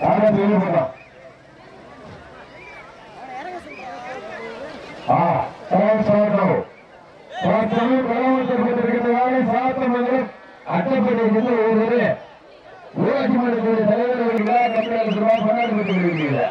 யாரும் வெளியிடலாம் ஆ சரி சொல்லட்டும் அட்டப்பட்டி சென்று ஊராட்சி மன்றத்துடைய தலைவர் கொண்டாடப்பட்டு வருகிறீர்கள்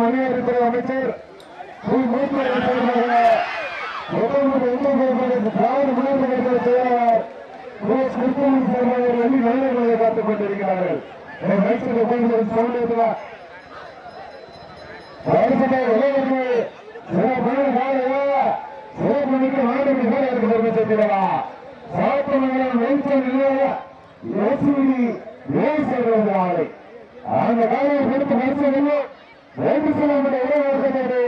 மணியாற்றுத்துறை அமைச்சர் ஸ்ரீ மூத்த திராவிட முன்னேற்ற கழக செயலாளர் சுரேஷ் கிருஷ்ணன் சேர்ந்தவர் வெள்ளி நாணயங்களை காத்துக் கொண்டிருக்கிறார்கள். என் மைசூர் உட்கார்ந்து சவுண்ட் இருக்குதா வருஷத்தை விளையாட்டு சிறப்பான காலையா சிறப்பு மிக்க மாநில வீரருக்கு பெருமை சேர்த்திடவா? சாத்தமங்கலம் வெஞ்சல் நிலைய எஸ்பிடி வேல் அந்த காலையை கொடுத்து மனுஷன் வேண்டு செல்லப்பட்ட உறவு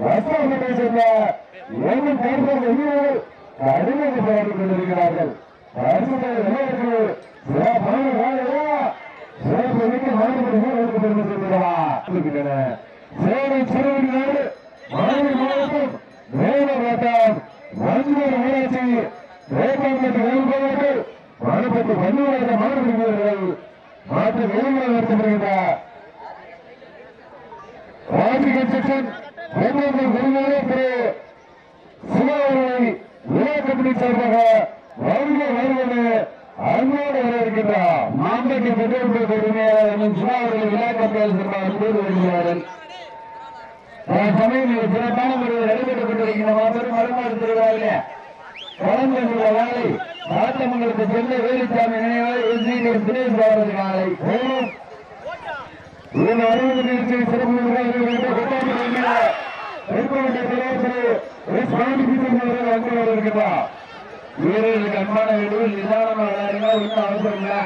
வஸ்தாபத்தை சேர்ந்த எங்கும் கைப்பற்ற வீரர்கள் கடுமையாக போராடிக் கொண்டிருக்கிறார்கள். பரிசுத்தை விளையாட்டு சிறப்பான காலையா சிறப்பு மிக்க மாநில வீரருக்கு பெருமை சேர்த்திடவா இருக்கின்றன சேலம் சிறுவடி நாடு மதுரை மாவட்டம் மஞ்சள் ஊராட்சி வேப்பம்பட்டு வேல்பாவர்கள் மணப்பட்டு பன்னிரண்டு மாற்று வீரர்கள் நடத்தப்படுகின்றார் ராஜி கன்ஸ்ட்ரக்ஷன் வேப்பம்பட்டு குருநாதர் திரு. சிவா அவர்களை விழா கம்பெனி சார்பாக வருக வருவது அன்போடு வரவேற்கின்றார். மாம்பட்டி பெட்ரோல் உரிமையாளர் சிவா அவர்கள் விழா கம்பெனி சார்பாக அன்போடு வருகிறார்கள் சமயம் சிறப்பான முறையில் நடைபெற்றுக் கொண்டிருக்கின்ற மாபெரும் மரமாறு திருவிழாவிலே கலந்து கொள்ள வேலை ஆத்தமங்களுக்கு சேர்ந்த வேலுச்சாமி நினைவாக எஸ்டிஎம் தினேஷ் அறுபது சிறப்பு வீரர்களுக்கு அன்பான வேண்டுகோள் நிதானமாக விளையாடுங்க ஒன்றும் அவசரம் இல்லை.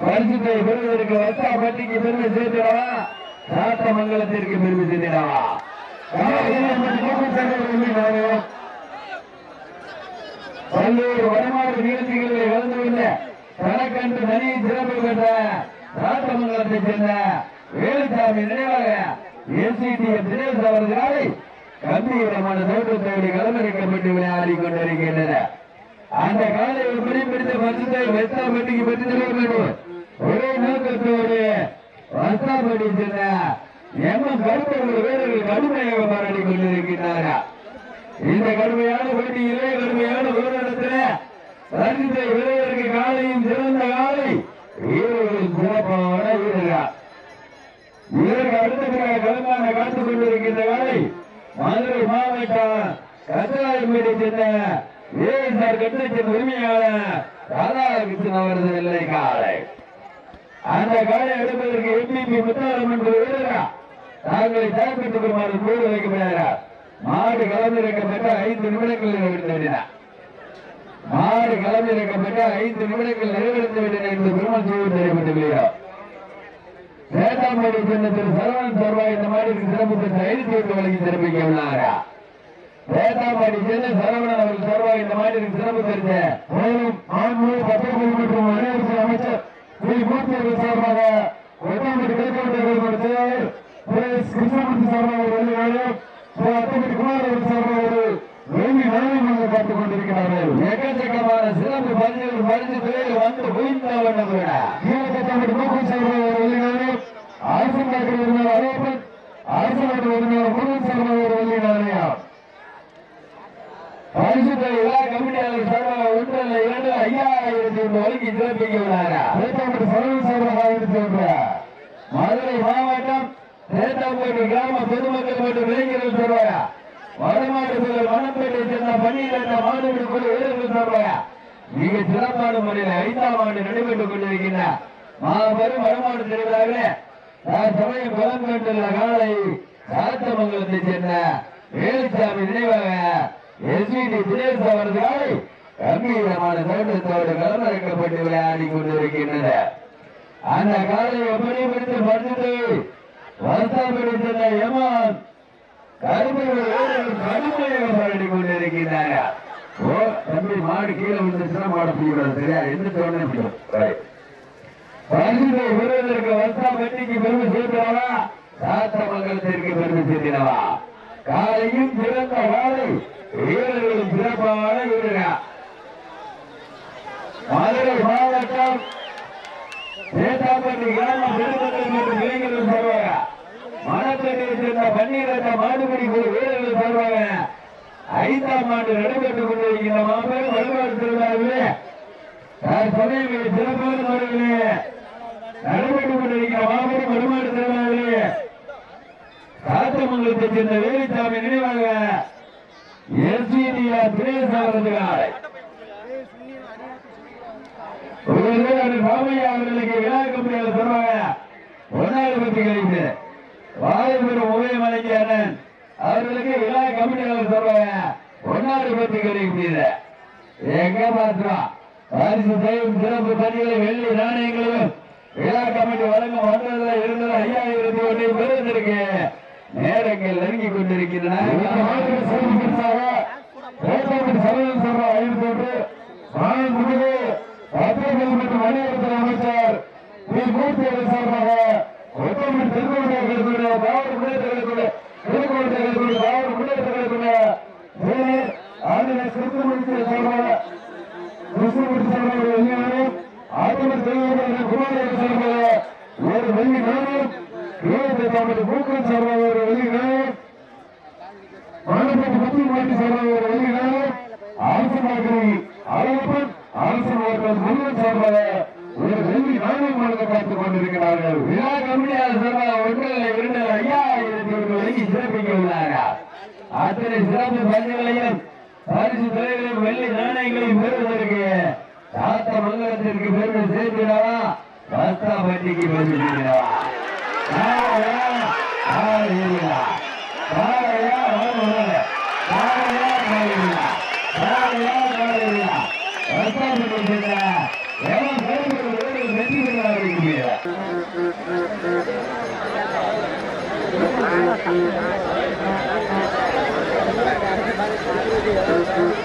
பரிசுத்தை பெறுவதற்கு பட்டிக்கு பெருமை சேர்த்திடவா? சாத்தமங்கலத்திற்கு பெருமை சேர்த்திடவா? பல்வேறு வடமாடு நிகழ்ச்சிகளில் கலந்து கொண்ட தனக்கன்று தனி சிறப்பு பெற்ற சாத்தமங்கலத்தை சேர்ந்த வேலுசாமி நினைவாக என்சிடிஎம் தினேஷ் அவர்களால் கம்பீரமான தோற்றத்தோடு களமிறக்கப்பட்டு விளையாடி கொண்டிருக்கின்றனர். அந்த காலை ஒரு மணி பிடித்த பரிசுத்தை வெத்தாப்பட்டிக்கு பெற்று செல்ல வேண்டும் ஒரே நோக்கத்தோடு வஸ்தாபடி சென்ற எம்மன் கருத்தவர்கள் வீரர்கள் கடுமையாக போராடி கொண்டிருக்கின்றார்கள். இந்த கடுமையான போட்டியிலே கடுமையான போராட்டத்தில் பரிசுத்தை வீரருக்கு காலையும் சிறந்த காலை. வீரர்களின் சிறப்பான வீரர்கள். இதற்கு அடுத்தபடியாக களமான காத்துக் கொண்டிருக்கின்ற காலை மதுரை மாவட்டம் கச்சராயப்பேட்டை சேர்ந்த ஏஎஸ்ஆர் கட்டத்தின் உரிமையாளர் ராதாகிருஷ்ணன் அவரது வெள்ளை காலை. அந்த காலை எடுப்பதற்கு எம்பிபி முத்தாரம் என்ற வீரரா தாங்களை தயார்படுத்திக் கொள்ளுமாறு கூறு வைக்கப்படுகிறார். மாடு கலந்திருக்கப்பட்ட ஐந்து நிமிடங்களில் நிமிடங்கள் நிறைவேற்ற ஆறு மாடு இருக்கப்பட்ட ஐந்து நிமிடங்கள் நிறைவேற்ற வேண்டின என்று பெருமாள் செய்தி தெரியப்பட்டுள்ளீர்கள் வேட்டாம்படி சின்னத்தில் சரவணன் சர்வா இந்த மாதிரி சிறப்பு பெற்ற ஐந்து தீர்ப்பு வழங்கி சிறப்பிக்க உள்ளாரா. வேட்டாம்பாடி சேர்ந்த சரவணன் அவர்கள் சர்வா இந்த மாதிரி சிறப்பு பெற்ற மேலும் ஆண்மொழி பத்திரிகை மற்றும் அனைவருக்கு அமைச்சர் ஸ்ரீ மூர்த்தி சார்பாக ஒட்டாம்பட்டி கிழக்கு செயலாளர் பிரேஸ் கிருஷ்ணமூர்த்தி சார்பாக ஒரு வெள்ளி நாணயம் ஸ்ரீ அத்தம்பட்டி குமார் அவர்கள் சார்பாக ஒரு வெள்ளி நாணயமாக பார்த்துக் கொண்டிருக்கிறார்கள் எக்கச்சக்கமான சிறப்பு பரிசுகள் பரிசு துறையில் வந்து குவிந்த வண்ணம் கீழக்கத்தாம்பட்டி மூக்கு சார்பாக அரசு நாட்டில் இருந்தால் அரோப்பன் அரசு நாட்டில் இருந்தால் முருகன் சார்பாக ஒரு எல்லா கமிட்டியாளர் சார்பாக ஒன்று அல்ல இரண்டு ஐயாயிரத்தி வழங்கி சிறப்பிக்க உள்ளாரா சரவண சார்பாக ஆயிரத்தி ஒன்று. மதுரை மாவட்டம் தேத்தாம்பட்டி கிராம பொதுமக்கள் மற்றும் இளைஞர்கள் சொல்வாயா வடமாட்டுக்குள் வனப்பேட்டை சேர்ந்த பன்னிரண்டு மாணவர்கள் குழு வீரர்கள் மிக சிறப்பான முறையில் ஐந்தாம் ஆண்டு நடைபெற்றுக் கொண்டிருக்கின்ற மாபெரும் வடமாடு திருவிழாவிலே சமயம் குளம் கண்டுள்ள காலை சாத்தமங்கலத்தை சேர்ந்த வேலுச்சாமி நினைவாக எஸ்பிடி தினேஷ் அவரது காலை கம்பீரமான தோட்டத்தோடு களமிறக்கப்பட்டு விளையாடி கொண்டிருக்கின்றன அந்த காலை எப்படி பிடித்து படுத்து வருத்தப்படி சென்ற யமான் கடுமையாக போராடி ஓ தம்பி மாடு கீழே விழுந்துச்சுன்னா மாட பிடிக்கூடாது சரியா? எந்த தோணே பிடிக்கும் பரிசுத்தை பெறுவதற்கு வர்த்தா வெட்டிக்கு பெருமை சேர்க்கிறவா சாத்தமங்கலத்திற்கு பெருமை சேர்க்கிறவா காலையும் சிறந்த காலை வீரர்களும் சிறப்பான வீரர்கள் மதுரை மாவட்டம் சேத்தாப்பட்டி கிராம பெருமக்கள் மற்றும் இளைஞர்கள் சொல்வாங்க மணப்பேட்டை சேர்ந்த பன்னீரத்த மாடுபடி குழு வீரர்கள் சொல்வாங்க ஐந்தாம் ஆண்டு நடைபெற்றுக் கொண்டிருக்கின்ற மாபெரும் வழிபாடு திருவிழாவிலே சமயம் சிறப்பான முறையிலே நடைபெற்றுக் கொண்டிருக்கிற மாபெரும் வழிபாடு திருவிழாவிலே சாத்தமங்கலத்தை சேர்ந்த வேலுச்சாமி நினைவாக எஸ்விடிஆர் தினேஷ் அவரது காலை ராமையா அவர்களுக்கு விழா கம்பெனியில் சொல்றாங்க ஒன்னாவது பத்தி கழித்து வாயுபுரம் உதயமலைக்கு அண்ணன். அவர்களுக்கு விழா கம்பெனியில் சொல்றாங்க ஒன்னாவது பத்தி கழிப்பு எங்க பாத்துறோம் பரிசு செய்யும் சிறப்பு பணிகளை வெள்ளி நாணயங்களையும் விழா கமிட்டி வழங்கும் வந்ததுல இருந்தது ஐயாயிரத்தி ஒன்றை பெறுவதற்கு நேரங்கள் நெருங்கி கொண்டிருக்கின்றன. அமைச்சர் மூர்த்தி சார்பாக அரசு நாயகரி அரசு முருகன் சார்பாக ஒரு வெள்ளி நாணயம் வழங்க பார்த்துக் கொண்டிருக்கிறார்கள். விழா கம்பெனியால் சார்பாக ஒன்றில் இரண்டு ஐயாயிரத்தி ஒன்று வரைக்கும் சிறப்பிக்க உள்ளார்கள் அத்தனை சிறப்பு பள்ளிகளையும் பரிசு துறைகளையும் வெள்ளி நாணயங்களையும் பெறுவதற்கு சாத்த மங்கலத்திற்கு பெருமை சேர்க்கிறவா? பஸ்தா பட்டிக்கு பெருமை சேர்க்கிறவா? Thank you.